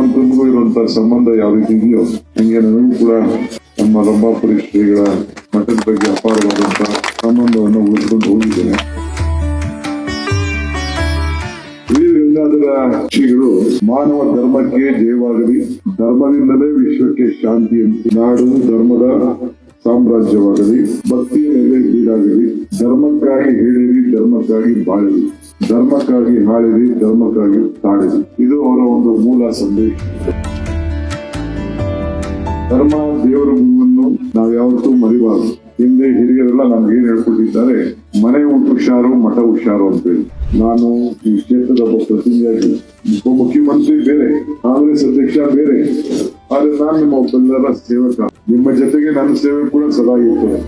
ಉಳಿಸಿಕೊಳ್ಳುವಂತ ಸಂಬಂಧ ಯಾವ ರೀತಿ ಇದೆಯೋ, ಹಂಗೆ ನನಗೂ ಕೂಡ ನಮ್ಮ ರಂಭಾಪುರಿ ಶ್ರೀಗಳ ಮಠದ ಬಗ್ಗೆ ಅಪಾರವಾದಂತಹ ಸಂಬಂಧವನ್ನು ಉಳಿಸಿಕೊಂಡು ಹೋಗಿದ್ದೇನೆ. ಶ್ರೀಗಳು ಮಾನವ ಧರ್ಮಕ್ಕೆ ಜಯವಾಗಲಿ, ಧರ್ಮದಿಂದಲೇ ವಿಶ್ವಕ್ಕೆ ಶಾಂತಿ ನಾಡು ಧರ್ಮದ ಸಾಮ್ರಾಜ್ಯವಾಗಲಿ, ಭಕ್ತಿಯ ನೆಲೆ ಈಡಾಗಲಿ ಧರ್ಮಕ್ಕಾಗಿ ಹೇಳಿರಿ ಧರ್ಮಕ್ಕಾಗಿ ಬಾಳಿರಿ. ಧರ್ಮಕ್ಕಾಗಿ ಹಾಳಿರಿ ಧರ್ಮಕ್ಕಾಗಿ ತಾಳಿರಿ ಇದು ಅವರ ಒಂದು ಮೂಲ ಸಂದೇಶ. ಧರ್ಮ ದೇವರ ಗುರುವನ್ನು ನಾವು ಯಾವತ್ತೂ ಮರಿಬಾರದು. ಹಿಂದೆ ಹಿರಿಯರೆಲ್ಲ ನಮ್ಗೆ ಏನ್ ಹೇಳ್ಕೊಟ್ಟಿದ್ದಾರೆ, ಮನೆ ಉಂಟು ಹುಷಾರು, ಮಠ ಹುಷಾರು ಅಂತೇಳಿ. ನಾನು ಈ ಕ್ಷೇತ್ರದ ಒಬ್ಬ ಪ್ರತಿನಿಧಿಯಾಗಿ ಉಪಮುಖ್ಯಮಂತ್ರಿ ಬೇರೆ, ಕಾಂಗ್ರೆಸ್ ಅಧ್ಯಕ್ಷ ಬೇರೆ. ಆದ್ರೆ ನಾನು ನಿಮ್ಮ ಒಬ್ಬರ ಸೇವಕ. ನಿಮ್ಮ ಜೊತೆಗೆ ನನ್ನ ಸೇವೆ ಕೂಡ ಸದಾ ಇರ್ತದೆ